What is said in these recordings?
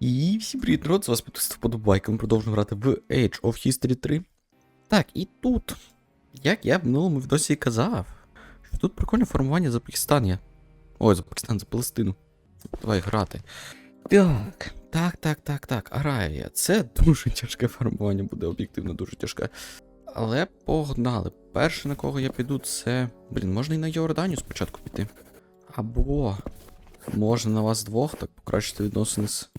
І всім привіт, народ, з вас підписав Подобайка. Ми продовжуємо грати в Age of History 3. Так, і тут, як я в минулому відосі і казав, що тут прикольне формування за Пакистан є. Ой, за Пакистан, за Палестину. Давай грати. Так, так, так, так, так. Аравія. Це дуже тяжке формування, буде об'єктивно дуже тяжке. Але погнали. Перше, на кого я піду, це. Блін, можна і на Йорданію спочатку піти. Або можна на вас двох, так покращити відносини з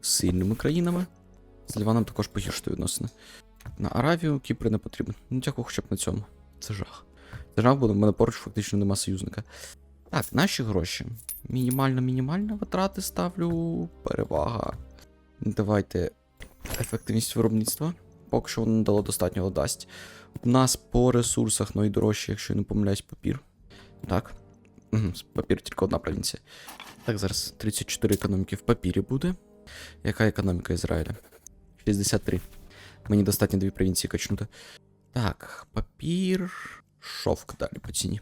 сильними країнами. З Ліваном також погіршити відносини. На Аравію Кіпр не потрібен. Ну, дякую хоча б на цьому. Це жах. Це жах, бо в мене поруч фактично нема союзника. Так, наші гроші. Мінімально-мінімально витрати ставлю. Перевага. Давайте ефективність виробництва. Поки що воно не дало достатньо дасть. У нас по ресурсах найдорожче, якщо я не помиляюсь, папір. Так. Папір тільки одна провінція. Так, зараз 34 економіки в папірі буде. Яка економіка Ізраїля? 63. Мені достатньо дві провінції качнути. Так, папір. Шовк далі по ціні.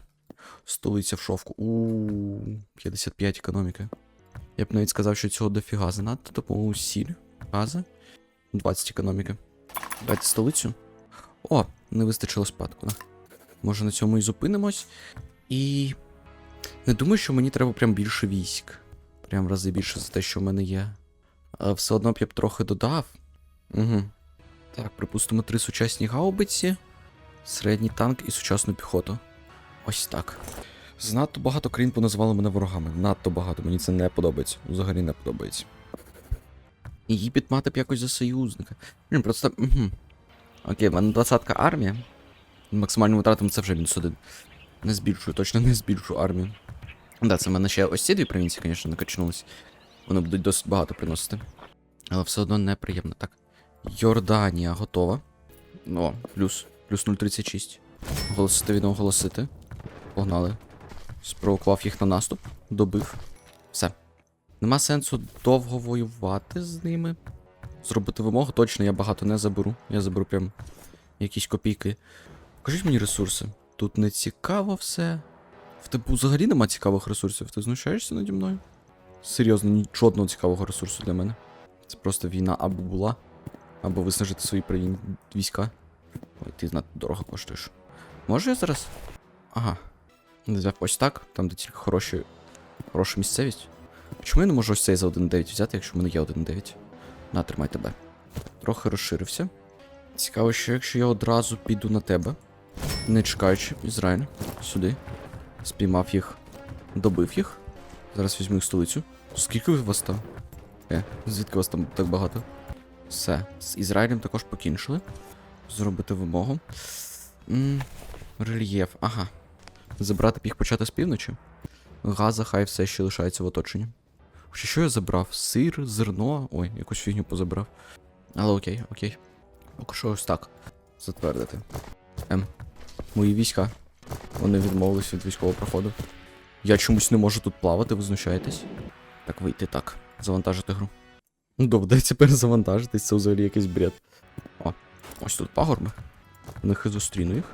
Столиця в шовку. У 55 економіка. Я б навіть сказав, що цього дофіга занадто, то, по-моєму, сіль. Газа. 20 економіки. Давайте столицю. О, не вистачило спадку. Да? Може на цьому і зупинимось. І. Не думаю, що мені треба прям більше військ. Прям рази більше за те, що в мене є. Все одно б я б трохи додав. Угу. Так, припустимо, три сучасні гаубиці, середній танк і сучасну піхоту. Ось так. Занадто багато країн поназивали мене ворогами. Надто багато. Мені це не подобається. Взагалі не подобається. Єгипет мати б якось за союзника. Блін, просто. Угу. Окей, в мене 20-ка армія. Максимальним витратом це вже мінус один. Не збільшую, точно не збільшую армію. Да, це в мене ще ось ці дві провінції, звісно, накачнулись. Вони будуть досить багато приносити. Але все одно неприємно. Так. Йорданія готова. О, плюс. Плюс 0,36. Оголосити війну оголосити. Погнали. Спровокував їх на наступ. Добив. Все. Нема сенсу довго воювати з ними. Зробити вимогу, точно я багато не заберу. Я заберу прям якісь копійки. Покажіть мені ресурси. Тут не цікаво все. В тебе взагалі нема цікавих ресурсів. Ти знущаєшся наді мною? Серйозно, жодного цікавого ресурсу для мене. Це просто війна або була, або виснажити свої країн війська. Ой, ти знато дорого коштуєш. Може я зараз? Ага. Взяв ось так, там де тільки хороші, хороша місцевість. Чому я не можу ось цей за 1.9 взяти, якщо в мене є 1.9? На, тримай тебе. Трохи розширився. Цікаво, що якщо я одразу піду на тебе, не чекаючи, Ізраїль, сюди. Спіймав їх, добив їх. Зараз візьму їх столицю. Скільки вас там? Е, звідки вас там так багато? Все. З Ізраїлем також покінчили. Зробити вимогу. М, рельєф, ага. Забрати б їх почати з півночі. Газа, хай все ще лишається в оточенні. Хоча що я забрав? Сир, зерно. Ой, якусь фігню позабрав. Але окей, окей. Поки що ось так. Затвердити. Ем. Мої війська. Вони відмовились від військового проходу. Я чомусь не можу тут плавати, ви знущаєтесь? Так, вийти так. Завантажити гру. Ну, доведеться перезавантажитись, це взагалі якийсь бред. О, ось тут пагорби. В них і зустріну їх.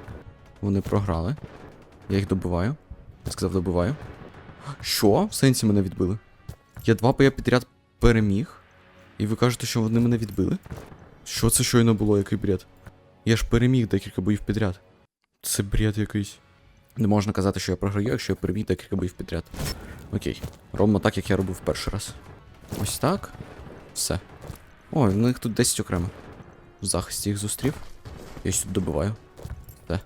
Вони програли. Я їх добиваю. Я сказав, добиваю. Що? В сенсі мене відбили? Я два боя підряд переміг. І ви кажете, що вони мене відбили? Що це щойно було, який бред? Я ж переміг декілька боїв підряд. Це бред якийсь. Не можна казати, що я програю, якщо я переміг декілька боїв підряд. Окей. Робимо так, як я робив перший раз. Ось так. Все. Ой, в них тут 10 окремо. В захисті їх зустрів. Я їх тут добиваю. Все.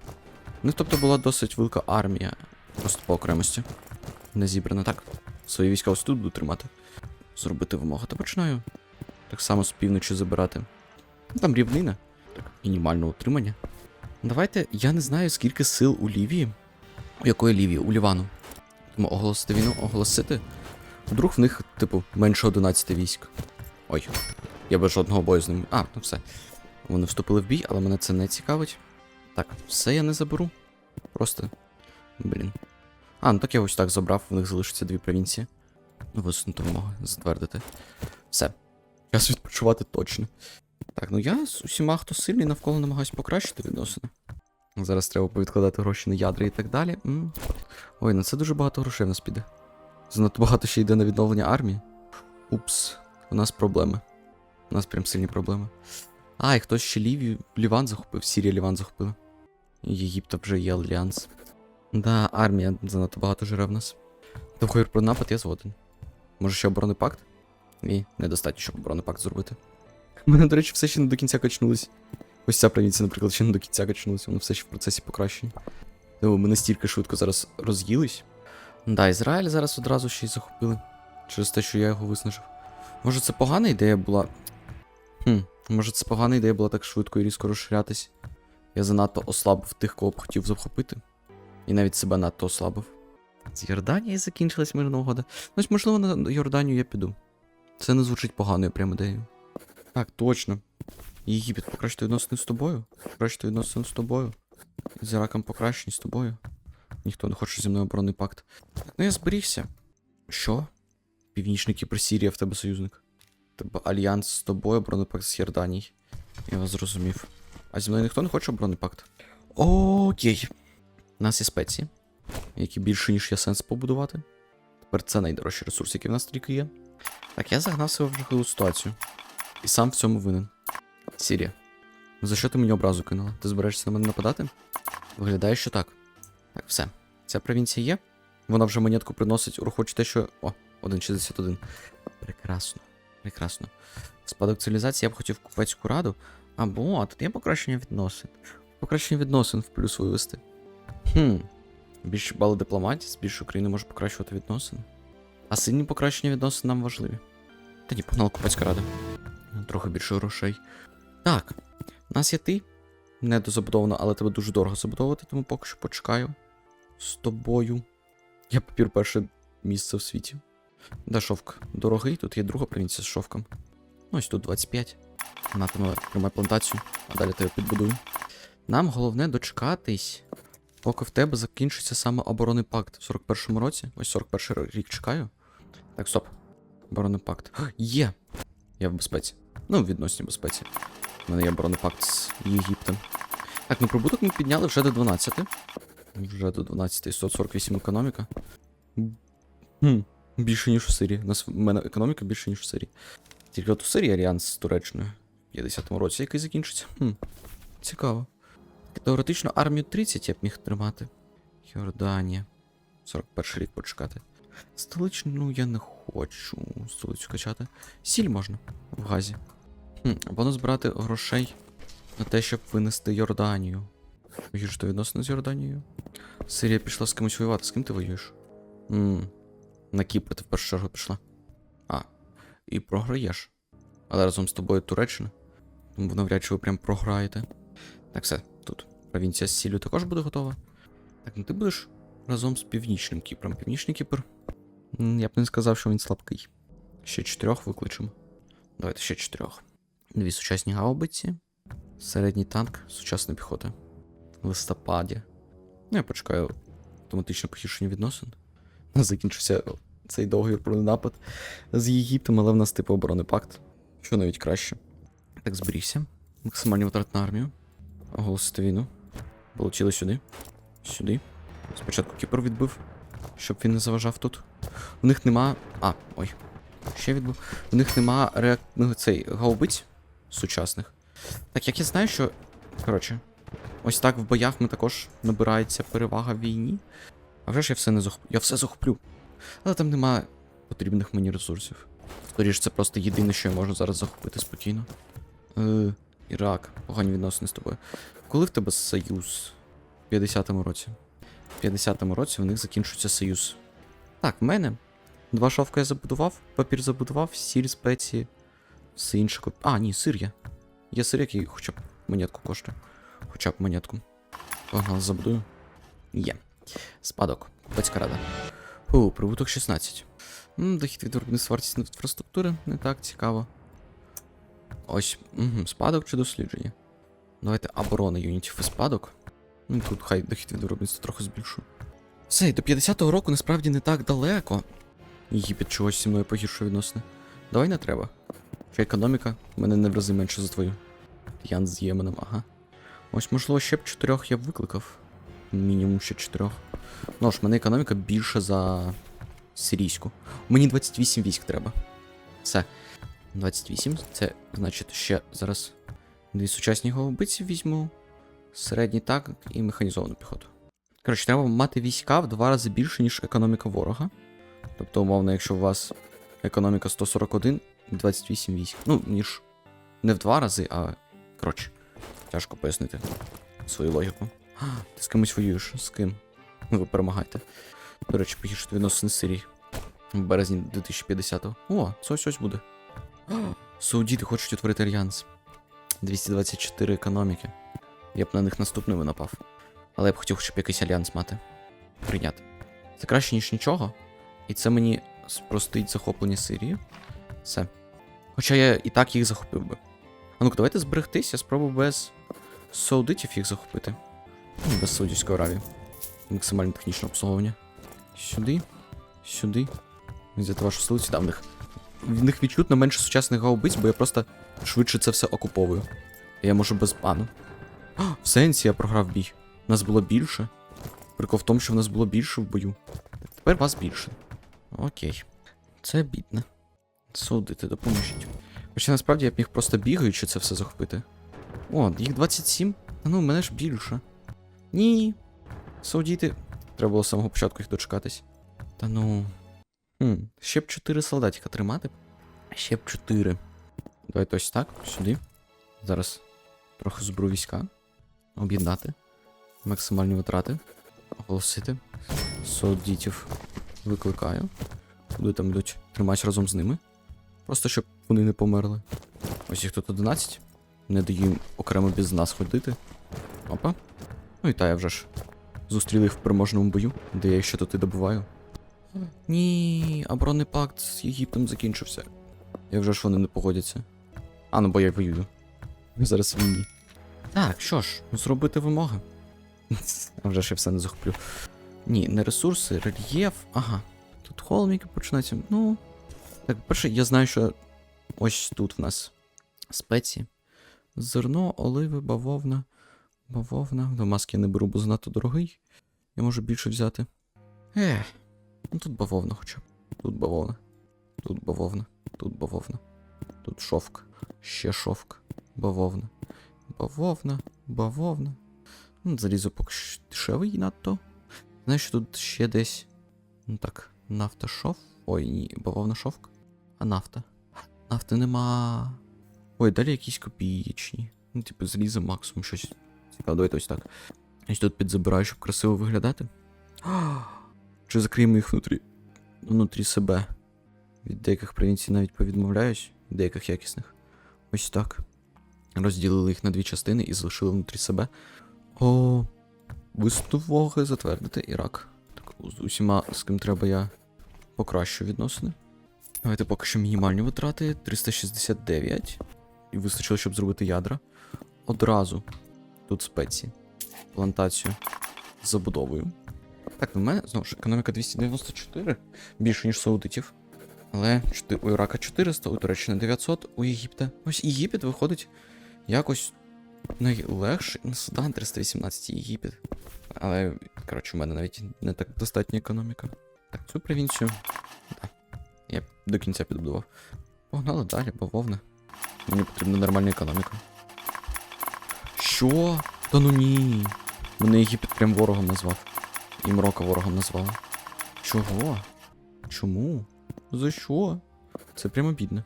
У них тобто була досить велика армія. Просто по окремості. Не зібрана так. Свої війська ось тут буду тримати. Зробити вимогу. Та починаю. Так само з півночі забирати. Ну, Там рівнина. Так, мінімальне утримання. Давайте, я не знаю, скільки сил у Лівії. У якої Лівії? У Лівану. Тому оголосити війну, оголосити. Вдруг в них, типу, менше 11 військ. Ой, я без жодного бою з ними. А, ну все. Вони вступили в бій, але мене це не цікавить. Так, все я не заберу. Просто. Блін. А, ну так я ось так забрав, в них залишиться дві провінції. Висунути вимоги, затвердити. Все. Час відпочивати точно. Так, ну я з усіма, хто сильний, навколо намагаюсь покращити відносини. Зараз треба повідкладати гроші на ядра і так далі. М. Ой, на це дуже багато грошей в нас піде. Занадто багато ще йде на відновлення армії. Упс. у нас проблеми. У нас прям сильні проблеми. А, і хтось ще Лівію, Ліван захопив, Сірія Ліван захопила. Єгипта вже є альянс. Да, армія занадто багато жире в нас. Договір про напад я згоден. Може ще оборонний пакт? Ні, недостатньо, щоб оборонний пакт зробити. У мене, до речі, все ще не до кінця качнулись. Ось ця провінція, наприклад, ще не до кінця качнулася, воно все ще в процесі покращення. Тому ми настільки швидко зараз роз'їлись. Да, Ізраїль зараз одразу ще й захопили. Через те, що я його виснажив. Може, це погана ідея була. Хм, може, це погана ідея була так швидко і різко розширятись. Я занадто ослабив тих, кого б хотів захопити. І навіть себе надто ослабив. З Йорданією закінчилась мирна угода. Ось, можливо, на Йорданію я піду. Це не звучить поганою прям ідеєю. Так, точно. Єгипет, покращити відносини з тобою? Покращити відносини з тобою. З Іраком покращені з тобою. Ніхто не хоче зі мною оборонний пакт. Ну я зберігся. Що? Північний Кіпр Сірія в тебе союзник. Тебе альянс з тобою, оборонний пакт з Йорданій. Я вас зрозумів. А зі мною ніхто не хоче оборонний пакт? Окей. У нас є спеції, які більше, ніж є сенс побудувати. Тепер це найдорожчий ресурс, який в нас тільки є. Так, я загнав себе в жахливу ситуацію. І сам в цьому винен. Сірія. За що ти мені образу кинула? Ти збираєшся на мене нападати? Виглядає, що так. Так, все. Ця провінція є. Вона вже монетку приносить. Урахуючи те, що. О, 1,61. Прекрасно. Прекрасно. Спадок цивілізації я б хотів купецьку раду. Або, а тут є покращення відносин. Покращення відносин в плюс вивести. Хм. Більше бали дипломатії, з більшої України може покращувати відносини. А сильні покращення відносин нам важливі. Та ні, погнала купецька рада. Трохи більше грошей. Так, у нас є ти. Недозабудовано, але тебе дуже дорого забудовувати, тому поки що почекаю. З тобою. Я папір перше місце в світі. Да, шовк дорогий, тут є друга провінція з шовком. Ну, ось тут 25. На тому тримай плантацію, а далі тебе підбудую. Нам головне дочекатись, поки в тебе закінчиться саме оборонний пакт в 41-му році. Ось 41 рік чекаю. Так, стоп. Оборонний пакт. Є! Я в безпеці. Ну, в відносній безпеці. У мене є оборонний пакт з Єгиптом. Так, ну прибуток ми підняли вже до 12. Вже до 12 148 економіка. Хм, більше, ніж у Сирії. У нас в мене економіка більше, ніж у Сирії. Тільки от у Сирії альянс з Туреччиною в 50-му році, який закінчиться. Хм, цікаво. Теоретично армію 30 я б міг тримати. Йорданія. 41 рік почекати. Столичну я не хочу столицю качати. Сіль можна в газі. Хм, або збирати грошей на те, щоб винести Йорданію. Гірш то відносини з Йорданією. Сирія пішла з кимось воювати. З ким ти воюєш? Ммм. На Кіпр ти в першу чергу пішла. А. І програєш. Але разом з тобою Туреччина. Тому навряд чи ви прям програєте. Так, все, тут. Провінція з Сіллю також буде готова. Так, ну ти будеш разом з Північним Кіпром. Північний Кіпр. Я б не сказав, що він слабкий. Ще чотирьох викличемо. Давайте ще чотирьох. Дві сучасні гаубиці. Середній танк, сучасна піхота. Листопаді. Ну, я почекаю автоматично похищення відносин. Закінчився цей договір про напад з Єгиптом, але в нас типу оборонний пакт. Що навіть краще. Так, зберігся. Максимальні витрат на армію. Оголосити війну. Полетіли сюди. Сюди. Спочатку Кіпр відбив, щоб він не заважав тут. У них нема. А, ой. Ще відбив. У них нема реак... ну, цей гаубиць сучасних. Так як я знаю, що. Коротше, ось так в боях ми також набирається перевага в війні. А вже ж я все не захоплю. Я все захоплю. Але там нема потрібних мені ресурсів. Скоріше, це просто єдине, що я можу зараз захопити спокійно. Е, Ірак, погані відносини з тобою. Коли в тебе союз? В 50-му році. В 50-му році в них закінчується союз. Так, в мене. Два шовка я забудував, папір забудував, сіль спеції, все інше. А, ні, сир є. Є сир, який хоча б монетку коштує. Хоча б монетку. Погнали, забудую. Є. Спадок. Батька рада. Фу, прибуток 16. М, дохід від виробництва вартість інфраструктури. Не так цікаво. Ось. Угу, спадок чи дослідження. Давайте оборона юнітів і спадок. Ну тут хай дохід від виробництва трохи збільшу. Все, до 50-го року насправді не так далеко. Єгипет чогось зі мною погіршує відносини. Давай не треба. Чи економіка в мене не в рази менше за твою. Ян з Єменом, ага. Ось, можливо, ще б чотирьох я б викликав. Мінімум ще чотирьох. Ну ж, мене економіка більше за сирійську. Мені 28 військ треба. Все. 28. Це значить ще зараз дві сучасні гаубиці візьму. Середній так і механізовану піхоту. Коротше, треба мати війська в два рази більше, ніж економіка ворога. Тобто, умовно, якщо у вас економіка 141, 28 військ. Ну, ніж не в два рази, а. Коротше, тяжко пояснити свою логіку. А, Ти з кимось воюєш? З ким? Ну, ви перемагаєте. До речі, погіршити відносини Сирії. В березні 2050-го. О, це ось ось буде. Саудіти хочуть утворити альянс. 224 економіки. Я б на них наступними напав. Але я б хотів, щоб якийсь альянс мати. Прийняти. Це краще, ніж нічого. І це мені спростить захоплення Сирії. Все. Хоча я і так їх захопив би. А ну-ка, давайте зберегтись, я спробую без саудитів їх захопити. Ну, Без Саудівської Аравії. Максимально технічне обслуговування. Сюди. Сюди. Взяти вашу столицю. Да, в них. В них відчутно менше сучасних гаубиць, бо я просто швидше це все окуповую. Я можу без пану. В сенсі я програв бій. Нас було більше. Прикол в тому, що в нас було більше в бою. Тепер вас більше. Окей. Це бідне. Судити, допоможіть. Хоча насправді я б міг просто бігаючи це все захопити. О, їх 27. Та ну, мене ж більше. Ні. Саудіти. Треба було з самого початку їх дочекатись. Та ну. Хм, ще б 4 солдатика тримати. Ще б 4. Давайте ось так, сюди. Зараз трохи зберу війська. Об'єднати. Максимальні витрати. Оголосити. Саудітів викликаю. Куди там йдуть? Тримаюсь разом з ними. Просто щоб вони не померли. Ось їх тут 11. Не даю їм окремо без нас ходити. Опа. Ну і та я вже ж. Зустріли їх в переможному бою, де я їх ще тут і добуваю. Ні, оборонний пакт з Єгиптом закінчився. Як вже ж вони не погодяться. А, ну бо я воюю. Ви зараз війні. Так, що ж, зробити вимоги. А вже ж я все не захоплю. Ні, не ресурси, рельєф. Ага. Тут холміки починаються. Ну. Так, перше, я знаю, що ось тут в нас спеції. Зерно, оливи, бавовна. Бавовна. До маски я не беру, бо занадто дорогий. Я можу більше взяти. Ех. Ну тут бавовна хоча б. Тут бавовна. Тут бавовна. Тут бавовна. Тут шовк. Ще шовк. Бавовна. Бавовна. Бавовна. Ну, залізо поки що дешевий надто. Знаєш, тут ще десь. Ну так, нафта шов. Ой, ні, бавовна шовк. А нафта. Нафти нема. Ой, далі якісь копієчні. Ну, типу, залізо максимум щось. Цікаво, давайте ось так. Ось тут підзабираю, щоб красиво виглядати. Чи закриємо їх внутрі. Внутрі себе. Від деяких провінцій навіть повідмовляюсь, від деяких якісних. Ось так. Розділили їх на дві частини і залишили внутрі себе. О, висновоги затвердити Ірак. Так, з усіма, з ким треба, я покращу відносини. Давайте поки що мінімальні витрати 369. І вистачило, щоб зробити ядра. Одразу тут спеції. Плантацію забудовою. Так, в мене знову ж економіка 294, більше, ніж саудитів. Але чотир- у Ірака 400, у Туреччини 900, у Єгипта. Ось Єгипет виходить якось найлегше. Ну, Судан 318 Єгипет. Але, коротше, у мене навіть не так достатня економіка. Так, цю провінцію. Да. Я до кінця підбудував. Погнали далі, бавовна. Мені потрібна нормальна економіка. Що? Та ну ні. Мене Єгипет прям ворогом назвав. І Мрока ворогом назвали. Чого? Чому? За що? Це прямо бідно.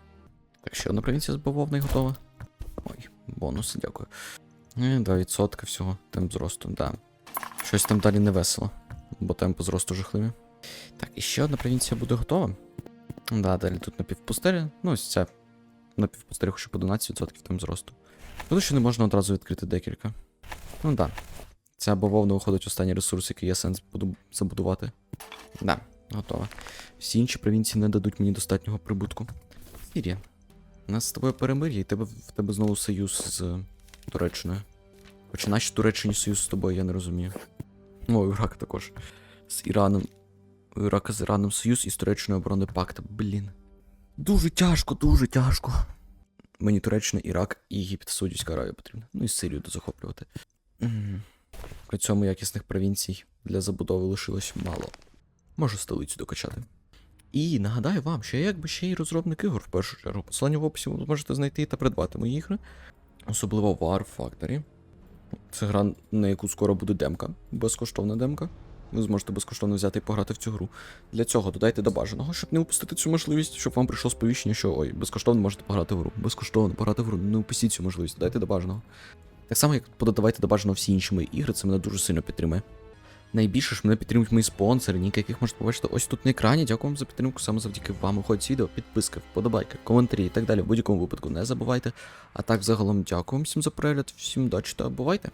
Так, ще одна провінція з бавовною готова. Бонуси, дякую. Е, 2% всього. Темп зросту, да. Щось там далі не весело, бо темпи зросту жахливі. Так, і ще одна провінція буде готова. Да, далі тут напівпустелі. Ну, ось ця напівпустелі хоча по 12% темп зросту. Тут ще не можна одразу відкрити декілька. Ну да. Ця бавовна виходить останній ресурс, який є сенс буду забудувати. Да, готова. Всі інші провінції не дадуть мені достатнього прибутку. Сірія. У нас з тобою перемир'я, і тебе, в тебе знову союз з Туреччиною. Хоча наші Туреччині союз з тобою, я не розумію. О, у Ірака також. З Іраном. У Ірака з Іраном союз і з Туреччиною оборонний пакт. Блін. Дуже тяжко, дуже тяжко. Мені Туреччина, Ірак і Єгипет, Саудівська Аравія потрібна. Ну і Сирію дозахоплювати. При цьому якісних провінцій для забудови лишилось мало. Можу столицю докачати. І нагадаю вам, що я якби ще й розробник ігор в першу чергу. Посилання в описі ви зможете знайти та придбати мої ігри, особливо War Factory. Це гра, на яку скоро буде демка, безкоштовна демка. Ви зможете безкоштовно взяти і пограти в цю гру. Для цього додайте до бажаного, щоб не упустити цю можливість, щоб вам прийшло сповіщення, що ой, безкоштовно можете пограти в гру. Безкоштовно пограти в гру. Не упустіть цю можливість, додайте до бажаного. Так само, як пододавайте до бажаного всі інші мої ігри, це мене дуже сильно підтримує. Найбільше ж мене підтримують мої спонсори, ніки яких можете побачити ось тут на екрані. Дякую вам за підтримку. Саме завдяки вам виходить відео, підписки, вподобайки, коментарі і так далі. В будь-якому випадку не забувайте. А так, загалом, дякую всім за перегляд, всім удачі та бувайте!